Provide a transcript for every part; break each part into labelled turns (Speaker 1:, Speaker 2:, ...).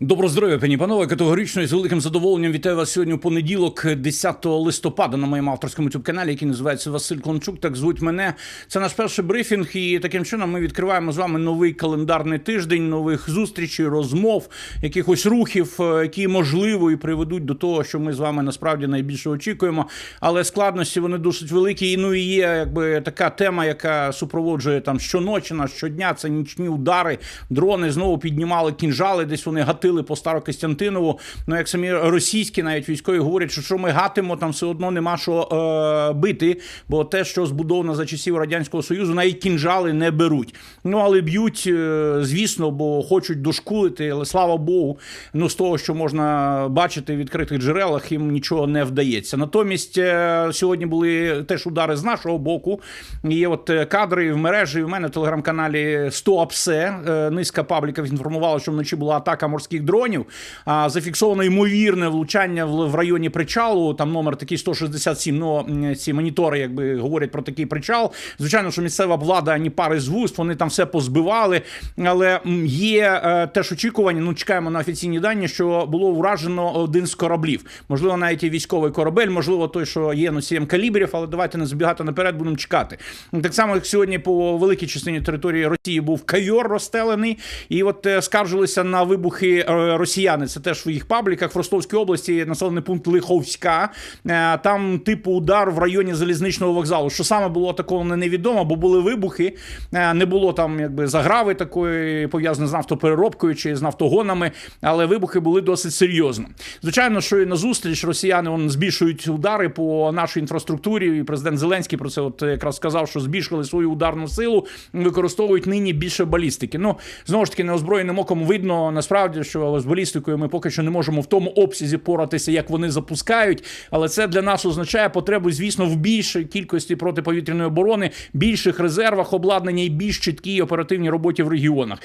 Speaker 1: Добро здоров'я, пані панове. Категорично і з великим задоволенням вітаю вас сьогодні у понеділок, 10 листопада, на моєму авторському youtube каналі, який називається Василь Клончук. Так звуть мене. Це наш перший брифінг, і таким чином ми відкриваємо з вами новий календарний тиждень, нових зустрічей, розмов, якихось рухів, е, які можливо і приведуть до того, що ми з вами насправді найбільше очікуємо. Але складності вони досить великі. І ну і є якби така тема, яка супроводжує там щоночі, на щодня. Це нічні удари, дрони знову піднімали кінжали, десь вони гатили по Старокостянтинову. Ну як самі російські, навіть військові говорять, що що ми гатимо, там все одно нема що е, бити, бо те, що збудовано за часів радянського союзу, навіть кінжали не беруть. Ну але б'ють, е, звісно, бо хочуть дошкулити, але слава Богу, ну з того, що можна бачити в відкритих джерелах, їм нічого не вдається. Натомість е, сьогодні були теж удари з нашого боку. Є от е, кадри в мережі. В мене в телеграм-каналі 100 апсе. Е, Низка пабліків інформувала, що вночі була атака морських дронів. А зафіксовано ймовірне влучання в районі причалу. Там номер такий 167. Ну ці монітори, якби говорять про такий причал. Звичайно, що місцева влада ані пари з вуст, вони там все позбивали. Але є е, теж очікування. Ну чекаємо на офіційні дані, що було вражено один з кораблів. Можливо, навіть і військовий корабель, можливо, той, що є носієм калібрів, але давайте не забігати наперед, будемо чекати. Так само, як сьогодні по великій частині території Росії був кайор розстелений, і от е, скаржилися на вибухи росіяни. Це теж в їх пабліках в Ростовській області, населений пункт Лиховська. Е, Там типу удар в районі залізничного вокзалу. Що саме було такого невідомо, бо були вибухи, е, не було там якби заграви такої пов'язаної з нафтопереробкою чи з нафтогонами, але вибухи були досить серйозно. Звичайно, що і на зустріч росіяни вон, збільшують удари по нашій інфраструктурі. І президент Зеленський про це от якраз сказав, що збільшили свою ударну силу, використовують нині більше балістики. Ну знову ж таки, неозброєним оком видно насправді, що з балістикою ми поки що не можемо в тому обсязі поратися, як вони запускають. Але це для нас означає потребу, звісно, в більшій кількості протиповітряної оборони, більших резервах обладнання і більш чіткій оперативній роботі в регіонах.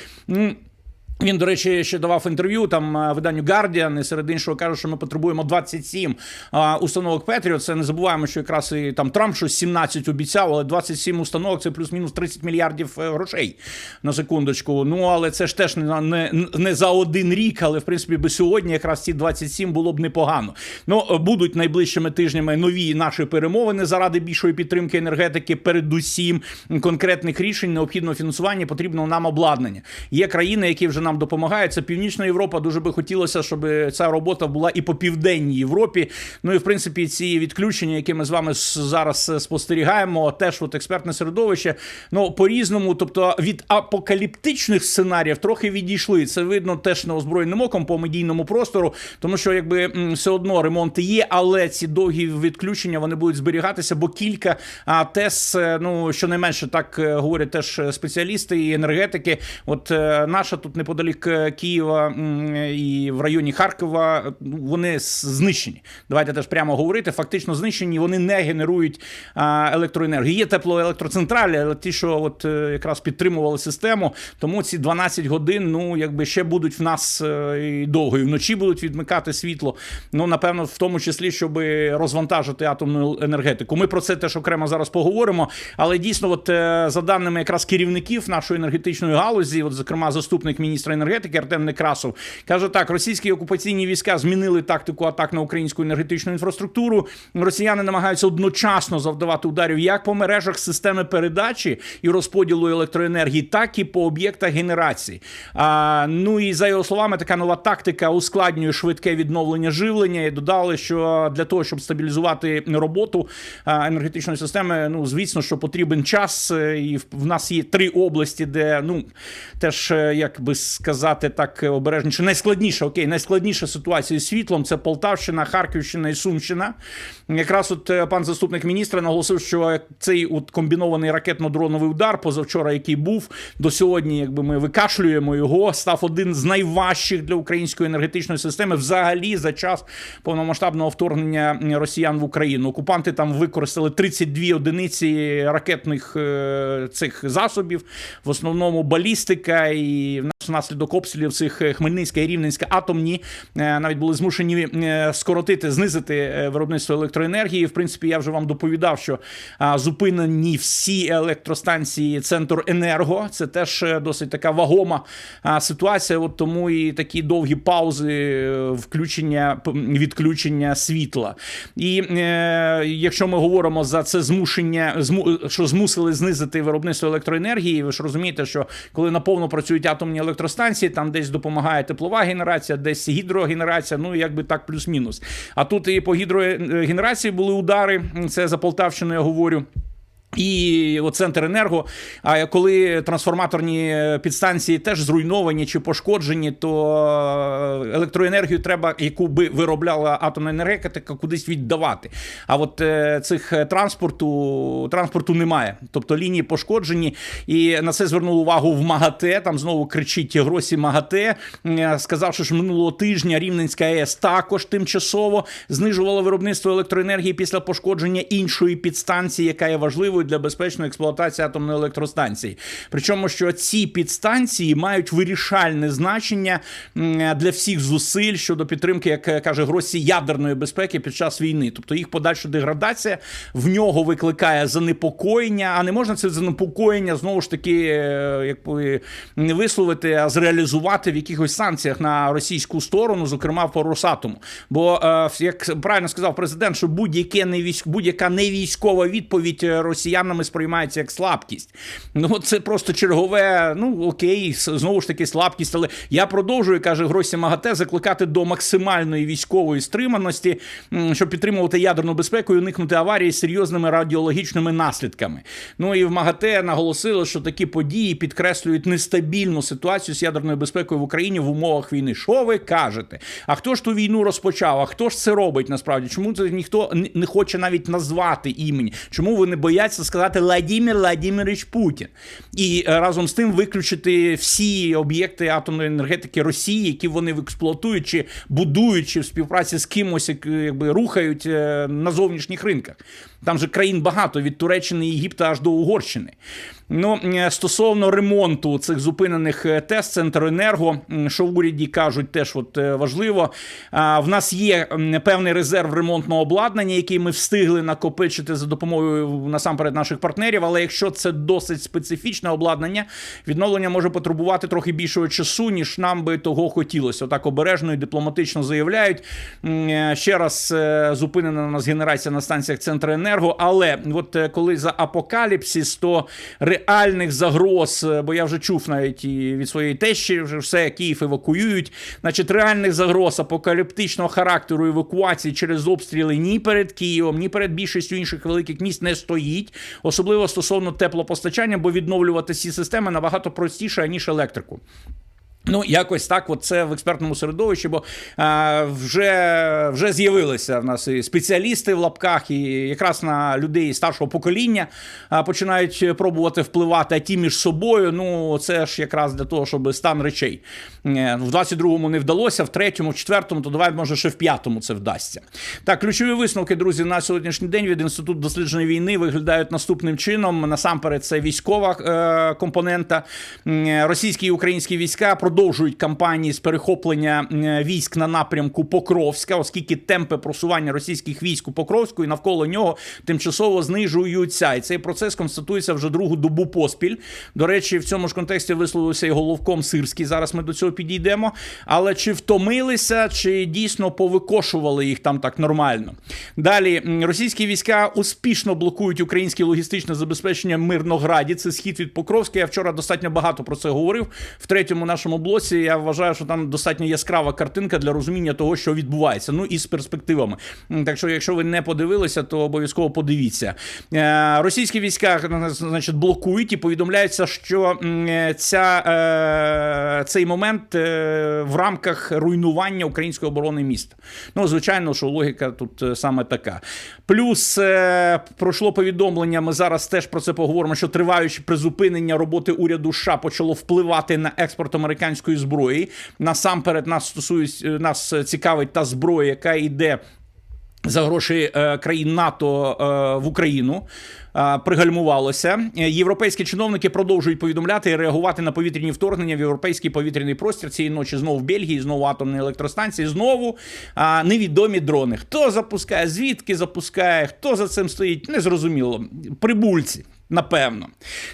Speaker 1: Він, до речі, ще давав інтерв'ю там е, виданню Guardian, і серед іншого каже, що ми потребуємо 27 а, установок Петріот. Це не забуваємо, що якраз і там Трамп щось 17 обіцяв, але 27 установок це плюс-мінус 30 мільярдів е, грошей на секундочку. Ну але це ж теж не, не, не за один рік, але в принципі би сьогодні якраз ці 27 було б непогано. Ну е, будуть найближчими тижнями нові наші перемовини заради більшої підтримки енергетики. Передусім конкретних рішень необхідного фінансування потрібно нам обладнання. Є країни, які вже нам допомагають. Це Північна Європа. Дуже би хотілося, щоб ця робота була і по південній Європі. Ну і в принципі, ці відключення, які ми з вами зараз е, спостерігаємо, теж от експертне середовище. Ну по різному, тобто від апокаліптичних сценаріїв трохи відійшли. Це видно теж неозброєним оком по медійному простору, тому що якби все одно ремонти є, але ці довгі відключення вони будуть зберігатися, бо кілька ТЕС, е, ну щонайменше так е, говорять теж спеціалісти і енергетики. От наша тут неподалік е, Києва і в районі Харкова ну, вони знищені. Давайте теж прямо говорити. Фактично знищені. Вони не генерують електроенергію. Є теплоелектроцентралі, але ті, що от е, якраз підтримували систему, тому ці 12 годин, ну якби ще будуть в нас е, і довго. І вночі будуть відмикати світло. Ну напевно, в тому числі, щоб розвантажити атомну енергетику. Ми про це теж окремо зараз поговоримо. Але дійсно, от е, за даними якраз керівників нашої енергетичної галузі, от зокрема заступник міністра енергетики Артем Некрасов, каже так: російські окупаційні війська змінили тактику атак на українську енергетичну інфраструктуру. Росіяни намагаються одночасно завдавати ударів як по мережах системи передачі і розподілу електроенергії, так і по об'єктах генерації. А, ну і за його словами, така нова тактика ускладнює швидке відновлення живлення. І додали, що для того, щоб стабілізувати роботу енергетичної системи, ну звісно, що потрібен час. І в- нас є три області, де ну теж е, як би сказати так обережніше, найскладніша окей, найскладніша ситуація з світлом це Полтавщина, Харківщина і Сумщина. Якраз от е, пан заступник міністра наголосив, що цей от комбінований ракетно-дроновий удар позавчора, який був до сьогодні, якби ми викашлюємо його, став один з найважчих для української енергетичної системи взагалі за час повномасштабного вторгнення росіян в Україну. Окупанти там використали 32 одиниці ракетних е, цих засобів, в основному балістика, і Внаслідок обстрілів цих е, Хмельницька і Рівненська атомні е, навіть були змушені е, скоротити, знизити виробництво електроенергії. В принципі, я вже вам доповідав, що зупинені всі електростанції Центр Енерго. Це теж досить така вагома ситуація. От тому і такі довгі паузи включення відключення світла. І якщо ми говоримо за це змушення, що змусили знизити виробництво електроенергії, ви ж розумієте, що коли наповно працюють атомні електростанції, там десь допомагає теплова генерація, десь гідрогенерація, ну якби так плюс-мінус. А тут і по гідрогенерації були удари. Це за Полтавщину я говорю. І центр енерго. А коли трансформаторні підстанції теж зруйновані чи пошкоджені, то електроенергію треба, яку би виробляла атомна енергетика, кудись віддавати. А от е, цих транспорту транспорту немає. Тобто лінії пошкоджені, і на це звернув увагу в МАГАТЕ. Там знову кричить Гросі МАГАТЕ, е, сказавши, що минулого тижня Рівненська АЕС також тимчасово знижувала виробництво електроенергії після пошкодження іншої підстанції, яка є важливою для безпечної експлуатації атомної електростанції. Причому, що ці підстанції мають вирішальне значення для всіх зусиль щодо підтримки, як е, каже Гросі, ядерної безпеки під час війни. Тобто їх подальша деградація в нього викликає занепокоєння, а не можна це занепокоєння знову ж таки, е, як не висловити, а зреалізувати в якихось санкціях на російську сторону, зокрема по Росатому. Бо е, як правильно сказав президент, що будь-яке не будь-яка не військова відповідь е, росіянами сприймається як слабкість. Ну це просто чергове. Ну окей, знову ж таки слабкість. Але я продовжую, каже Гросі МАГАТЕ, закликати до максимальної військової стриманості, щоб підтримувати ядерну безпеку і уникнути аварії з серйозними радіологічними наслідками. Ну і в МАГАТЕ наголосили, що такі події підкреслюють нестабільну ситуацію з ядерною безпекою в Україні в умовах війни. Що ви кажете? А хто ж ту війну розпочав? А хто ж це робить насправді? Чому це ніхто не хоче навіть назвати імені? Чому вони бояться сказати Владимир Владимирович Путін? І е, разом з тим виключити всі об'єкти атомної енергетики Росії, які вони експлуатують чи будують, чи в співпраці з кимось як- якби рухають е, на зовнішніх ринках. Там же країн багато від Туреччини і Єгипта аж до Угорщини. Ну, е, стосовно ремонту цих зупинених е, ТЕС Центренерго, м, що в уряді кажуть, теж от е, важливо. В нас є певний резерв ремонтного обладнання, який ми встигли накопичити за допомогою насамперед наших партнерів. Але якщо це досить специфічне обладнання, відновлення може потребувати трохи більшого часу, ніж нам би того хотілося. Отак обережно і дипломатично заявляють. Ще раз зупинена у нас генерація на станціях Центренерго. Але от е, коли за апокаліпсис, то реальних загроз, е, бо я вже чув навіть і від своєї тещі, вже все Київ евакуюють. Значить, реальних загроз апокаліптичного характеру евакуації через обстріли ні перед Києвом, ні перед більшістю інших великих міст не стоїть, особливо стосовно теплопостачання, бо відновлювати ці системи набагато простіше ніж електрику. Ну, якось так, от це в експертному середовищі, бо а, вже, вже з'явилися в нас і спеціалісти в лапках, і якраз на людей старшого покоління а, починають пробувати впливати, а ті між собою. Ну, це ж якраз для того, щоб стан речей. Е, В 22-му не вдалося, в третьому, в четвертому, то давай, може, ще в п'ятому це вдасться. Так, ключові висновки, друзі, на сьогоднішній день від інституту дослідження війни виглядають наступним чином. Насамперед, це військова е, компонента. Російські і українські війська продовжують кампанії з перехоплення військ на напрямку Покровська, оскільки темпи просування російських військ у Покровську і навколо нього тимчасово знижуються. І цей процес констатується вже другу добу поспіль. До речі, в цьому ж контексті висловився і головком Сирський. Зараз ми до цього підійдемо. Але чи втомилися, чи дійсно повикошували їх там так нормально? Далі російські війська успішно блокують українське логістичне забезпечення Мирнограді. Це схід від Покровська. Я вчора достатньо багато про це говорив. В третьому нашому блоці я вважаю, що там достатньо яскрава картинка для розуміння того, що відбувається. Ну і з перспективами. Так що, якщо ви не подивилися, то обов'язково подивіться. Е, Російські війська значить, блокують і повідомляється, що е, ця, е, цей момент в рамках руйнування української оборони міста. Ну, звичайно, що логіка тут саме така. Плюс пройшло повідомлення. Ми зараз теж про це поговоримо. Що триваючи призупинення роботи уряду США почало впливати на експорт американської зброї. Насамперед нас стосується нас цікавить та зброя, яка йде. за гроші е, країн НАТО е, в Україну. е, Пригальмувалося. Е, Європейські чиновники продовжують повідомляти і реагувати на повітряні вторгнення в європейський повітряний простір цієї ночі. Знову в Бельгії, знову атомні електростанції, знову невідомі дрони. Хто запускає, звідки запускає, хто за цим стоїть, незрозуміло. Прибульці. Напевно,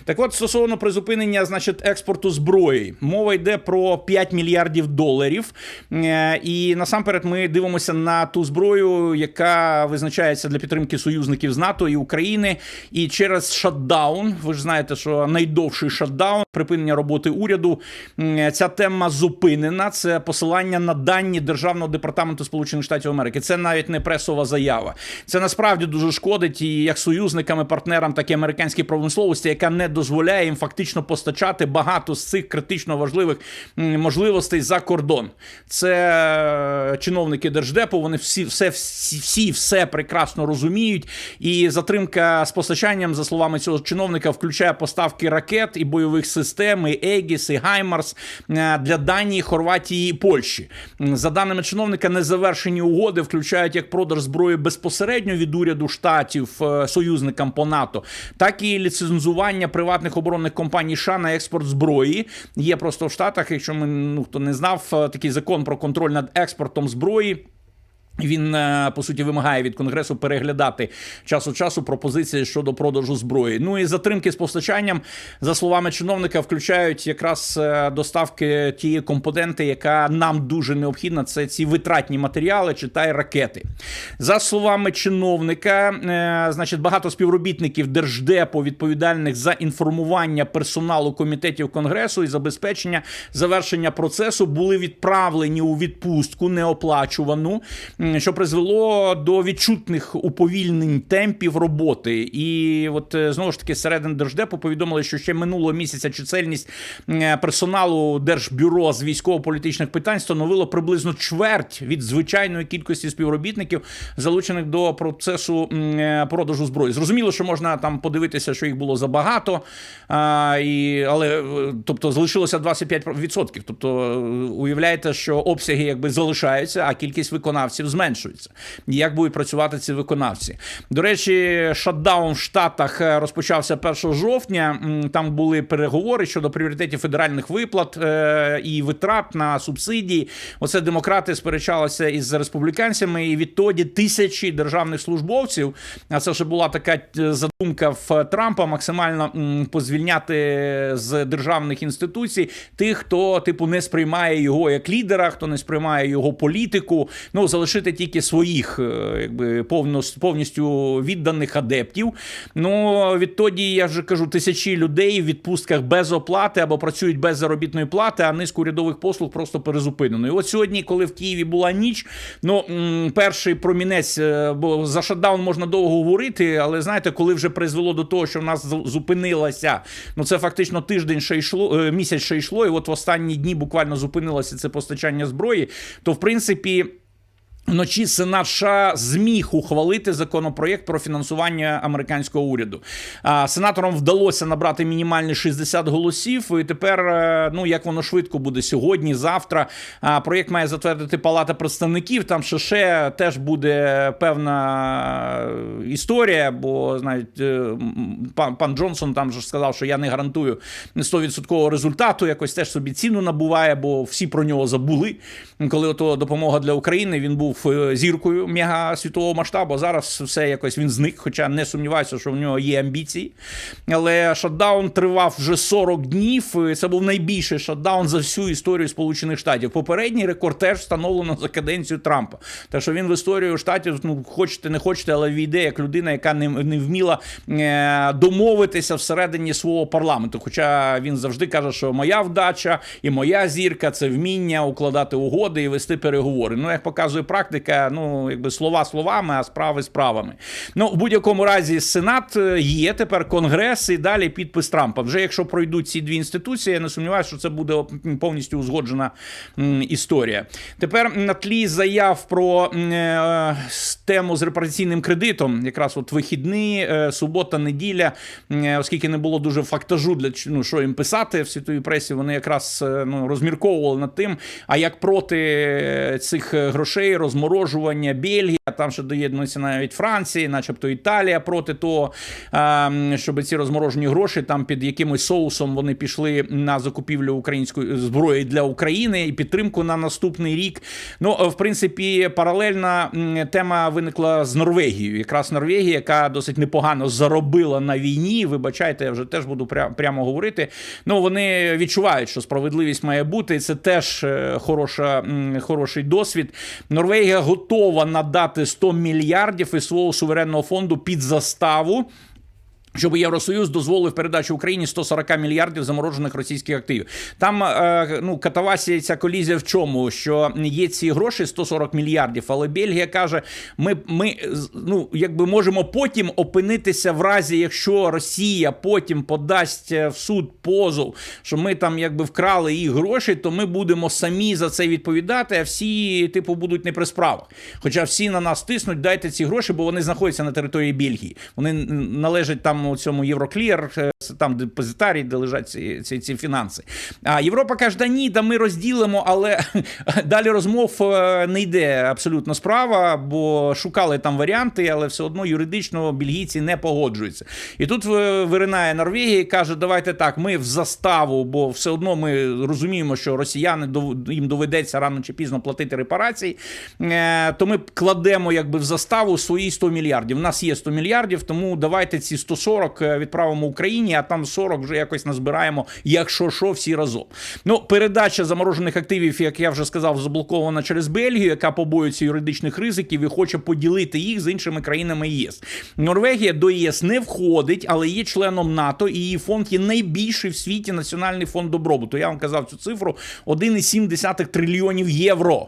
Speaker 1: так от стосовно призупинення, значить, експорту зброї, мова йде про 5 мільярдів доларів. Е, І насамперед ми дивимося на ту зброю, яка визначається для підтримки союзників з НАТО і України. І через шатдаун, ви ж знаєте, що найдовший шатдаун, припинення роботи уряду. Ця тема зупинена. Це посилання на дані Державного департаменту Сполучених Штатів Америки. Це навіть не пресова заява. Це насправді дуже шкодить і як союзникам, і партнерам, так і американській промисловості, яка не дозволяє їм фактично постачати багато з цих критично важливих можливостей за кордон. Це е, чиновники держдепу. Вони всі все всі, всі все прекрасно розуміють. І затримка з постачанням, за словами цього чиновника, включає поставки ракет і бойових систем, і Егіс, і Гаймарс е, для Данії, Хорватії і Польщі. За даними чиновника, незавершені угоди включають як продаж зброї безпосередньо від уряду штатів е, союзникам по НАТО, так і ліцензування приватних оборонних компаній США на експорт зброї. Є просто в Штатах, якщо ми ну хто не знав, е, такий закон про контроль над експортом зброї. Він е, по суті вимагає від конгресу переглядати час від часу пропозиції щодо продажу зброї. Ну і затримки з постачанням, за словами чиновника, включають якраз е, доставки тієї компоненти, яка нам дуже необхідна. Це ці витратні матеріали, читай ракети. За словами чиновника, е, значить, багато співробітників держдепу відповідальних за інформування персоналу комітетів конгресу і забезпечення завершення процесу були відправлені у відпустку неоплачувану. Що призвело до відчутних уповільнень темпів роботи. І от е, знову ж таки середини держдепу повідомили, що ще минулого місяця чисельність е, персоналу Держбюро з військово-політичних питань становило приблизно чверть від звичайної кількості співробітників, залучених до процесу е, продажу зброї. Зрозуміло, що можна там подивитися, що їх було забагато, і, але тобто залишилося 25%. Тобто, уявляєте, що обсяги якби залишаються, а кількість виконавців зменшується. Як будуть працювати ці виконавці? До речі, шатдаун в Штатах е, розпочався 1 жовтня. Там були переговори щодо пріоритетів федеральних виплат е, і витрат на субсидії. Оце демократи сперечалися із республіканцями, і відтоді тисячі державних службовців. А це вже була така е, задумка в Трампа максимально позвільняти з державних інституцій тих, хто типу не сприймає його як лідера, хто не сприймає його політику. Ну залишити тільки своїх, е, якби повністю відданих адептів. Ну відтоді я вже кажу, тисячі людей в відпустках без оплати або працюють без заробітної плати, а низку урядових послуг просто перезупинено. І от сьогодні, коли в Києві була ніч, ну перший промінець, е, бо за шатдаун можна довго говорити, але знаєте, коли вже призвело до того, що в нас зупинилася, ну це фактично тиждень ще йшло, е, місяць ще йшло, і от в останні дні буквально зупинилося це постачання зброї, то в принципі. Вночі Сенат США зміг ухвалити законопроєкт про фінансування американського уряду. Сенаторам вдалося набрати мінімальні 60 голосів. І тепер, е, ну як воно швидко буде сьогодні, завтра. Проєкт має затвердити Палата представників. Там ще, теж буде певна історія, бо знають, е, пан, пан Джонсон там же сказав, що я не гарантую 100% результату. Якось теж собі ціну набуває, бо всі про нього забули. Коли ото допомога для України він був е, зіркою мега світового масштабу. Зараз все якось він зник, хоча не сумніваюся, що в нього є амбіції. Але шатдаун тривав вже 40 днів. Це був найбільший шатдаун за всю історію Сполучених Штатів. Попередній рекорд теж встановлено за каденцію Трампа. Так що він в історію штатів, ну хочете, не хочете, але війде як людина, яка не, не вміла е, домовитися всередині свого парламенту. Хоча він завжди каже, що моя вдача і моя зірка це вміння укладати угоди і вести переговори. Ну, як показує практика, ну якби слова словами, а справи справами. Ну, в будь-якому разі, Сенат е, є тепер Конгрес і далі підпис Трампа. Вже якщо пройдуть ці дві інституції, я не сумніваюся, що це буде повністю узгоджена історія. Тепер на тлі заяв про е, тему з репараційним кредитом, якраз от вихідні, е, субота, неділя, оскільки не було дуже фактажу для ну, що їм писати в світовій пресі, вони якраз ну, розмірковували над тим, а як проти цих грошей роз розморожування Бельгія, там ще доєднується навіть Франція, начебто Італія проти того, а, щоб ці розморожені гроші там під якимось соусом вони пішли на закупівлю української зброї для України і підтримку на наступний рік. Ну, в принципі, паралельна тема виникла з Норвегією. Якраз Норвегія, яка досить непогано заробила на війні. Вибачайте, я вже теж буду прямо говорити. Ну, вони відчувають, що справедливість має бути. Це теж е, хороша, хороший досвід. Норвегія готова надати 100 мільярдів із свого суверенного фонду під заставу. Щоб Євросоюз дозволив передачу Україні 140 мільярдів заморожених російських активів. Там е, ну катавасія ця колізія в чому? Що є ці гроші 140 мільярдів, але Бельгія каже: ми, ми ну якби можемо потім опинитися в разі, якщо Росія потім подасть е, в суд позов, що ми там якби вкрали їх гроші, то ми будемо самі за це відповідати. А всі, типу, будуть не при справах. Хоча всі на нас тиснуть, дайте ці гроші, бо вони знаходяться на території Бельгії. Вони належать там у цьому Євроклір, е, там депозитарій, де лежать ці, ці, ці фінанси. А Європа каже, да ні, да ми розділимо, але далі розмов е, не йде абсолютно справа, бо шукали там варіанти, але все одно юридично бельгійці не погоджуються. І тут е, виринає Норвегія і каже: давайте так, ми в заставу, бо все одно ми розуміємо, що росіяни їм доведеться рано чи пізно платити репарації. То ми кладемо якби в заставу свої 100 мільярдів. У нас є 100 мільярдів, тому давайте ці 140 відправимо Україні, а там 40 вже якось назбираємо, якщо що, всі разом. Ну, передача заморожених активів, як я вже сказав, заблокована через Бельгію, яка побоюється юридичних ризиків і хоче поділити їх з іншими країнами ЄС. Норвегія до ЄС не входить, але є членом НАТО, і її фонд є найбільший в світі національний фонд добробуту. Я вам казав цю цифру: 1,7 трильйонів євро.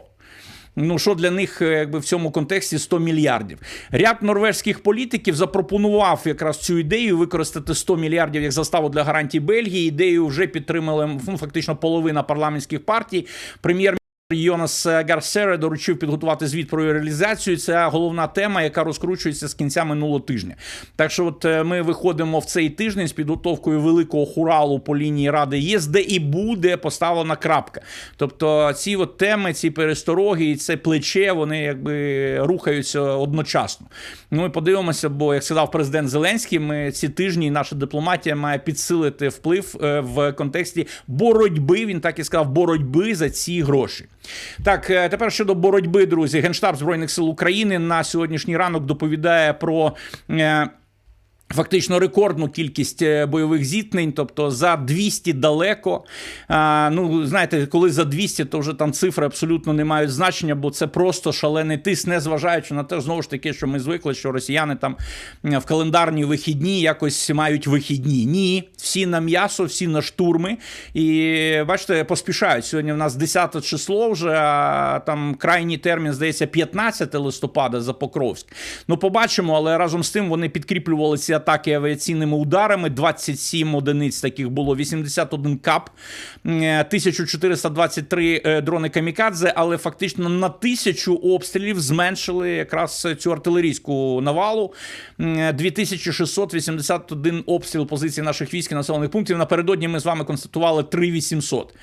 Speaker 1: Ну, що для них е, якби в цьому контексті 100 мільярдів. Ряд норвезьких політиків запропонував якраз цю ідею використати 100 мільярдів як заставу для гарантій Бельгії. Ідею вже підтримали ну, фактично половина парламентських партій. Прем'єр. Йонас Гарсере доручив підготувати звіт про реалізацію. Це головна тема, яка розкручується з кінця минулого тижня. Так що, от е, ми виходимо в цей тиждень з підготовкою великого хуралу по лінії Ради ЄС, де і буде поставлена крапка. Тобто, ці от теми, ці перестороги і це плече, вони якби рухаються одночасно. Ну і подивимося, бо як сказав президент Зеленський, ми ці тижні наша дипломатія має підсилити вплив е, в контексті боротьби. Він так і сказав, боротьби за ці гроші. Так, е, тепер щодо боротьби, друзі, Генштаб Збройних сил України на сьогоднішній ранок доповідає про. Фактично рекордну кількість е, бойових зіткнень, тобто за 200 далеко. А, ну, знаєте, коли за 200, то вже там цифри абсолютно не мають значення, бо це просто шалений тиск, незважаючи на те, знову ж таки, що ми звикли, що росіяни там в календарні вихідні якось мають вихідні. Ні, всі на м'ясо, всі на штурми. І бачите, поспішають. Сьогодні в нас 10 число вже, а там крайній термін, здається, 15 листопада за Покровськ. Ну, побачимо, але разом з тим вони підкріплювали ці атаки авіаційними ударами. 27 одиниць таких було, 81 кап, е, 1423 е, дрони камікадзе, але фактично на тисячу обстрілів зменшили якраз цю артилерійську навалу. 2681 обстріл позицій наших військ населених пунктів. Напередодні ми з вами констатували 3800.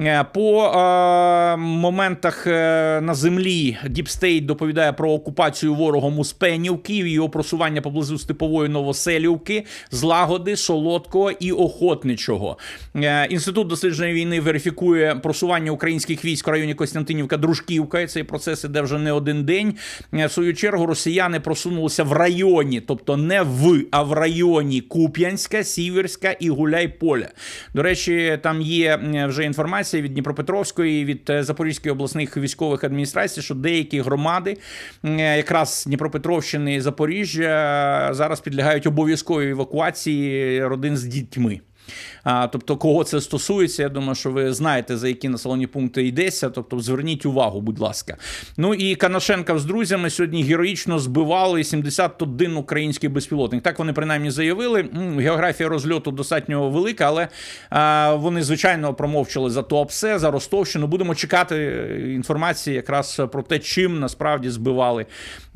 Speaker 1: Е, По е, моментах е, на землі State доповідає про окупацію ворогом Успенівки, його просування поблизу Степової Новоселівки, Злагоди, Солодкого і Охотничого. Е, Інститут дослідження війни верифікує просування українських військ в районі Костянтинівка, Дружківка. І цей процес іде вже не один день. Е, В свою чергу росіяни просунулися в районі, тобто не в, а в районі Куп'янська, Сіверська і Гуляйполя. До речі, там є е, вже інформація від Дніпропетровської, від е, Запорізької обласних військових адміністрацій, що деякі громади, е, якраз Дніпропетровщини і Запоріжжя, е, зараз підлягають обов'язковій евакуації родин з дітьми. А, тобто, кого це стосується, я думаю, що ви знаєте, за які населені пункти йдеться. Тобто, зверніть увагу, будь ласка. Ну і Канашенка з друзями сьогодні героїчно збивали 71 український безпілотник. Так вони принаймні заявили. Географія розльоту достатньо велика, але а, вони звичайно промовчали за Туапсе, за Ростовщину. Будемо чекати е, інформації якраз про те, чим насправді збивали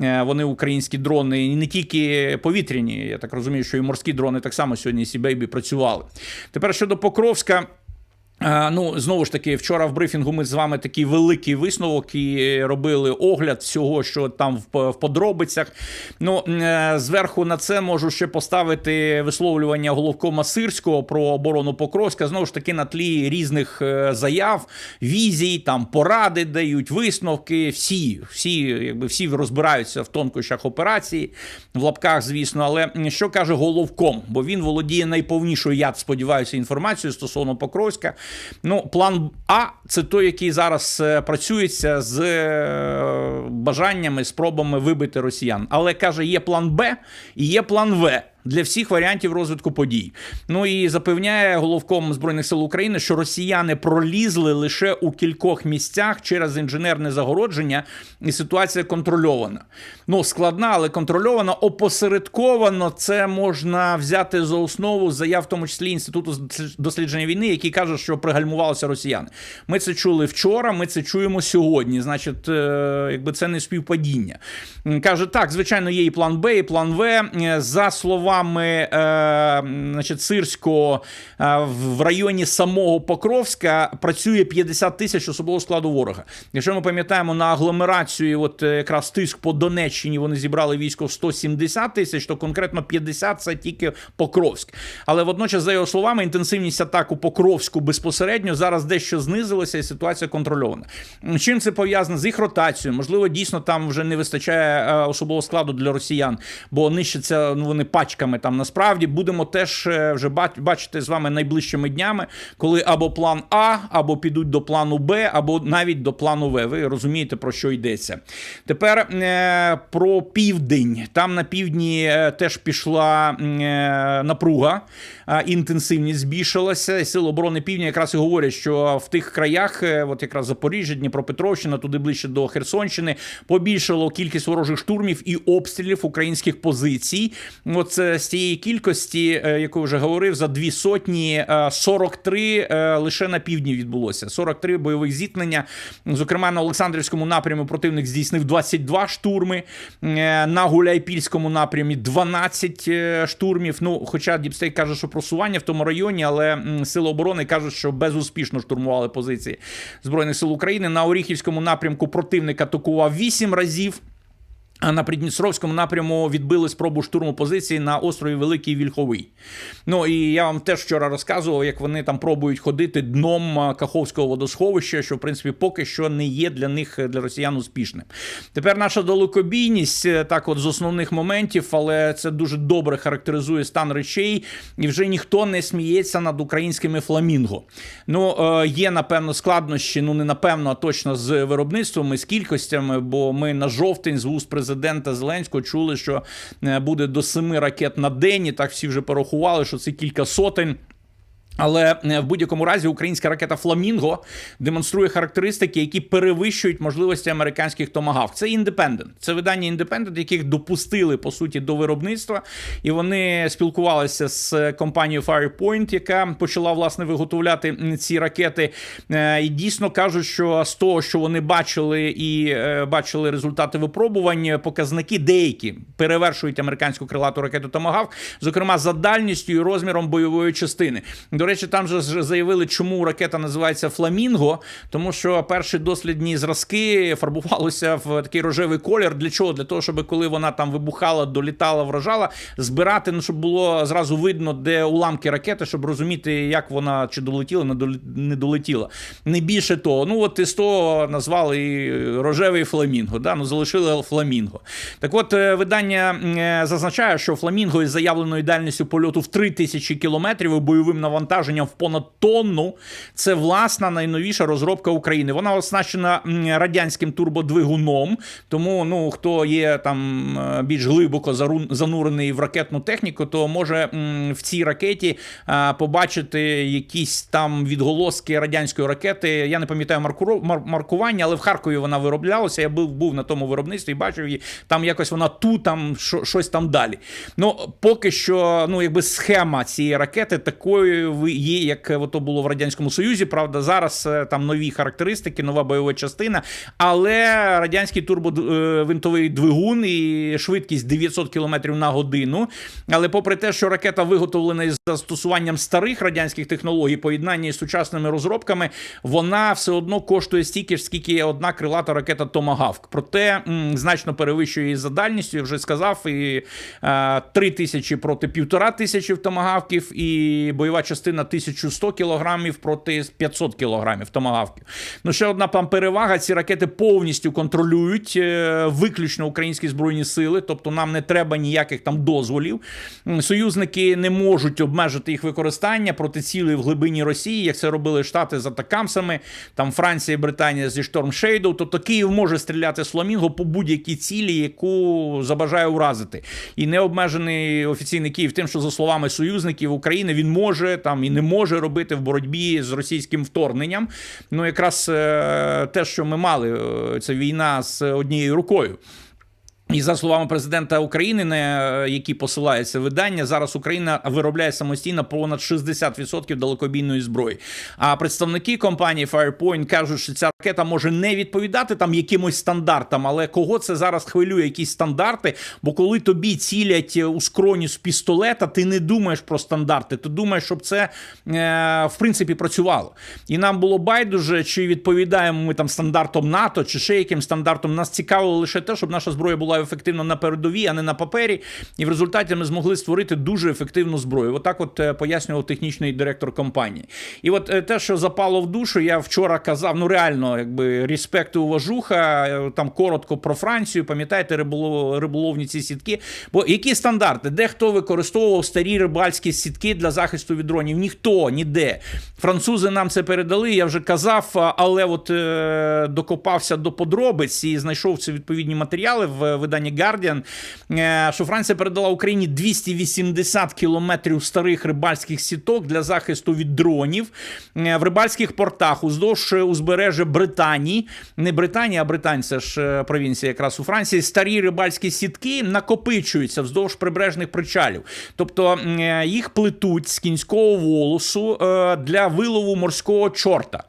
Speaker 1: е, вони українські дрони, і не тільки повітряні. Я так розумію, що і морські дрони так само сьогодні Сі Бейбі працювали. Тепер щодо Покровська. Е, Ну, знову ж таки, вчора в брифінгу ми з вами такий великий висновок і робили огляд всього, що там в, подробицях. Ну, е, зверху на це можу ще поставити висловлювання головкома Сирського про оборону Покровська. Знову ж таки, на тлі різних е, заяв, візій, там поради дають, висновки. Всі, всі, якби всі розбираються в тонкощах операції, в лапках, звісно. Але що каже головком? Бо він володіє найповнішою, я сподіваюся, інформацією стосовно Покровська. Ну, план А це той, який зараз е, працюється з е, бажаннями, спробами вибити росіян. Але каже, є план Б і є план В. Для всіх варіантів розвитку подій. Ну і запевняє головком збройних сил України, що росіяни пролізли лише у кількох місцях через інженерне загородження, і ситуація контрольована. Ну складна, але контрольована. Опосередковано це можна взяти за основу заяв, в тому числі інституту дослідження війни, який каже, що пригальмувалися росіяни. Ми це чули вчора. Ми це чуємо сьогодні. Значить, е, якби це не співпадіння. Каже, так, звичайно, є і план Б, і план В. За словами е, значить, Сирського, е, в районі самого Покровська працює 50 тисяч особового складу ворога. Якщо ми пам'ятаємо на агломерацію, от е, якраз тиск по Донеччині, вони зібрали військо в 170 тисяч, то конкретно 50 це тільки Покровськ. Але водночас, за його словами, інтенсивність атак у Покровську безпосередньо зараз дещо знизилася, і ситуація контрольована. Чим це пов'язано з їх ротацією? Можливо, дійсно там вже не вистачає е, особового складу для росіян, бо нищаться ну, вони пачками там. Насправді будемо теж е, вже бачити з вами найближчими днями, коли або план А, або підуть до плану Б, або навіть до плану В. Ви розумієте, про що йдеться. Тепер е, про південь. Там на півдні е, теж пішла напруга, інтенсивність збільшилася. Сили оборони півдня якраз і говорять, що в тих краях, от якраз Запоріжжя, Дніпропетровщина, туди ближче до Херсонщини, побільшало кількість ворожих штурмів і обстрілів українських позицій. От з цієї кількості, е, яку вже говорив, за дві сотні 43 е, лише на півдні відбулося. 43 бойових зіткнення. Зокрема, на Олександрівському напрямі противник здійснив 22 штурми. Е, на Гуляйпільському напрямі 12 штурмів. Ну, хоча Діпстейт каже, що просування в тому районі, але сили оборони кажуть, що безуспішно штурмували позиції Збройних сил України. На Оріхівському напрямку противник атакував 8 разів. На Придністровському напряму відбили спробу штурму позиції на острові Великий Вільховий. Ну і я вам теж вчора розказував, як вони там пробують ходити дном Каховського водосховища, що в принципі поки що не є для них для росіян успішним. Тепер наша далекобійність, е, так от з основних моментів, але це дуже добре характеризує стан речей, і вже ніхто не сміється над українськими фламінго. Ну е, є напевно складнощі, ну не напевно, а точно з виробництвом і з кількостями, бо ми на жовтень з вуст президента президента Зеленського чули, що е, буде до семи ракет на день. і Так всі вже порахували, що це кілька сотень. Але е, в будь-якому разі українська ракета Фламінго демонструє характеристики, які перевищують можливості американських томагавк. Це індепендент. Це видання індепендент, яких допустили по суті до виробництва, і вони спілкувалися з компанією Firepoint, яка почала власне виготовляти ці ракети. Е, і дійсно кажуть, що з того, що вони бачили і е, бачили результати випробувань, показники деякі перевершують американську крилату ракету Томагавк, зокрема за дальністю і розміром бойової частини. До речі, там же заявили, чому ракета називається Фламінго, тому що перші дослідні зразки фарбувалися в такий рожевий колір. Для чого? Для того, щоб коли вона там вибухала, долітала, вражала, збирати, ну щоб було зразу видно, де уламки ракети, щоб розуміти, як вона чи долетіла, не долетіла. Не більше того. Ну от із того назвали і рожевий фламінго. Да? Ну залишили фламінго. Так, от е, видання е, зазначає, що фламінго із заявленою дальністю польоту в 3000 кілометрів і бойовим навантаженням навантаженням в понад тонну. Це власна найновіша розробка України. Вона оснащена радянським турбодвигуном. Тому ну хто є там е, більш глибоко занурений в ракетну техніку, то може в цій ракеті побачити якісь там відголоски радянської ракети. Я не пам'ятаю маркування, але в Харкові вона вироблялася. Я був був на тому виробництві і бачив її. Там якось вона ту, там щось там далі. Ну поки що, ну якби схема цієї ракети такою є, як е, то було в радянському союзі. Правда, зараз е, там нові характеристики, нова бойова частина. Але радянський турбовинтовий двигун і швидкість 900 км на годину. Але попри те, що ракета виготовлена із застосуванням старих радянських технологій, поєднання із сучасними розробками, вона все одно коштує стільки ж, скільки одна крилата ракета Томагавк. Проте значно перевищує її за дальністю. Я вже сказав, і е, 3 тисячі проти півтора тисячі томагавків, і бойова частина 1100 кілограмів проти 500 кілограмів томагавків. Ну ще одна там перевага: ці ракети повністю контролюють е, виключно українські збройні сили, тобто нам не треба ніяких там дозволів. Союзники не можуть обмежити їх використання проти цілей в глибині Росії, як це робили Штати з атакамсами, там Франція і Британія зі Шторм Шейдоу. Тобто Київ може стріляти з фламінго по будь-якій цілі, яку забажає уразити. І не обмежений офіційний Київ тим, що за словами союзників України він може там і не може робити в боротьбі з російським вторгненням. Ну якраз е, те, що ми мали, е, це війна з однією рукою. І за словами президента України, на які посилається видання, зараз Україна виробляє самостійно понад 60% далекобійної зброї. А представники компанії Firepoint кажуть, що ця ракета може не відповідати там якимось стандартам, але кого це зараз хвилює, якісь стандарти? Бо коли тобі цілять у скроні з пістолета, ти не думаєш про стандарти, ти думаєш, щоб це е, в принципі працювало. І нам було байдуже, чи відповідаємо ми там стандартом НАТО, чи ще яким стандартом. Нас цікавило лише те, щоб наша зброя була ефективна на передовій, а не на папері. І в результаті ми змогли створити дуже ефективну зброю. Отак, от е, пояснював технічний директор компанії. І от е, те, що запало в душу, я вчора казав, ну реально, якби респект і уважуха, е, там коротко про Францію. Пам'ятаєте, риболов, риболовні ці сітки. Бо які стандарти? Де хто використовував старі рибальські сітки для захисту від дронів? Ніхто ніде. Французи нам це передали. Я вже казав, але от докопався до подробиць і знайшов ці відповідні матеріали в виданні Guardian, е, що Франція передала Україні 280 кілометрів старих рибальських сіток для захисту від дронів е, в рибальських портах уздовж узбережжя Британії. Не Британія, а Британь, це ж е, провінція якраз у Франції. Старі рибальські сітки накопичуються вздовж прибережних причалів. Тобто їх плетуть з кінського волосу для вилову морського чорта.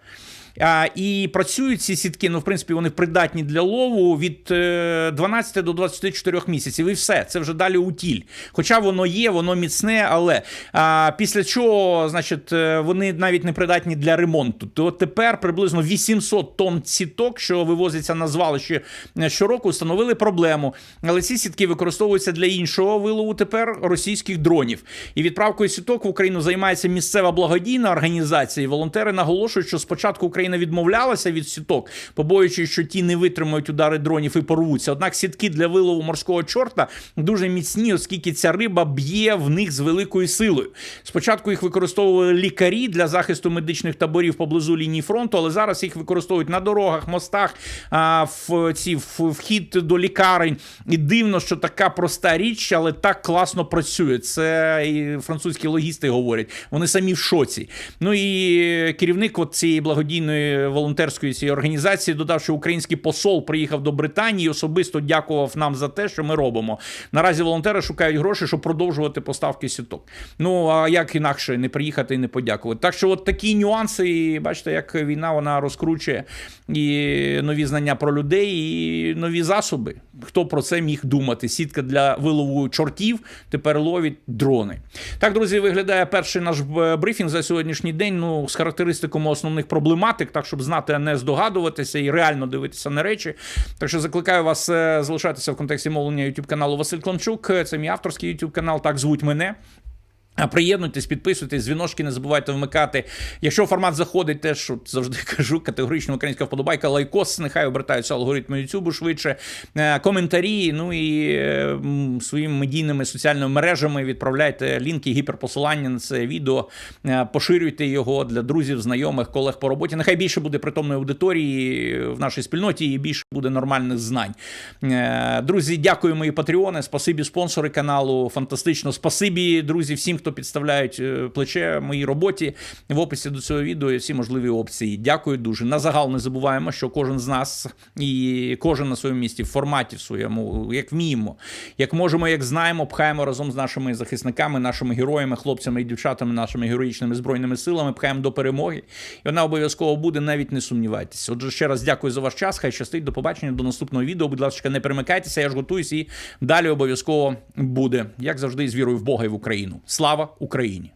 Speaker 1: І працюють ці сітки, ну, в принципі, вони придатні для лову від е, 12 до 24 місяців. І все, це вже далі утіль. Хоча воно є, воно міцне, але а, після чого, значить, е, вони навіть не придатні для ремонту. То тепер приблизно 800 тонн сіток, що вивозяться на звалище е, щороку, встановили проблему. Але ці сітки використовуються для іншого вилову тепер російських дронів. І відправкою сіток в Україну займається місцева благодійна організація. І волонтери наголошують, що спочатку Україна відмовлялася від сіток, побоюючись, що ті не витримають удари дронів і порвуться. Однак сітки для вилову морського чорта дуже міцні, оскільки ця риба б'є в них з великою силою. Спочатку їх використовували лікарі для захисту медичних таборів поблизу лінії фронту, але зараз їх використовують на дорогах, мостах, в ці вхід до лікарень. І дивно, що така проста річ, але так класно працює. Це і французькі логісти говорять. Вони самі в шоці. Ну і керівник от цієї благодійної волонтерської цієї організації додав, що український посол приїхав до Британії і особисто дякував нам за те, що ми робимо. Наразі волонтери шукають гроші, щоб продовжувати поставки сіток. Ну а як інакше не приїхати і не подякувати. Так що, от такі нюанси, і бачите, як війна вона розкручує і нові знання про людей, і нові засоби. Хто про це міг думати? Сітка для вилову чортів тепер ловить дрони. Так, друзі, виглядає перший наш е, брифінг за сьогоднішній день. Ну, з характеристиками основних проблематик, так щоб знати, а не здогадуватися і реально дивитися на речі. Так що закликаю вас е, залишатися в контексті мовлення YouTube каналу Василь Клончук. Це мій авторський YouTube канал. Так звуть мене. Приєднуйтесь, підписуйтесь, дзвіночки не забувайте вмикати. Якщо формат заходить, теж от завжди кажу, категорично українська вподобайка, лайкос, нехай обертаються алгоритми Ютубу швидше. Е, Коментарі, ну і е, своїми медійними соціальними мережами відправляйте лінки, гіперпосилання на це відео, е, поширюйте його для друзів, знайомих, колег по роботі. Нехай більше буде притомної аудиторії в нашій спільноті і більше буде нормальних знань. Друзі, дякую, мої патреони. Спасибі, спонсори каналу. Фантастично. Спасибі, друзі, всім, хто підставляють е, плече моїй роботі в описі до цього відео всі можливі опції. Дякую дуже. На загал не забуваємо, що кожен з нас і кожен на своєму місці в форматі в своєму, як вміємо, як можемо, як знаємо, пхаємо разом з нашими захисниками, нашими героями, хлопцями і дівчатами, нашими героїчними збройними силами, пхаємо до перемоги. І вона обов'язково буде, навіть не сумнівайтесь. Отже, ще раз дякую за ваш час. Хай щастить. До побачення, до наступного відео. Будь ласка, не перемикайтеся, я ж готуюсь і далі обов'язково буде, як завжди, з вірою в Бога і в Україну. Слава Україні!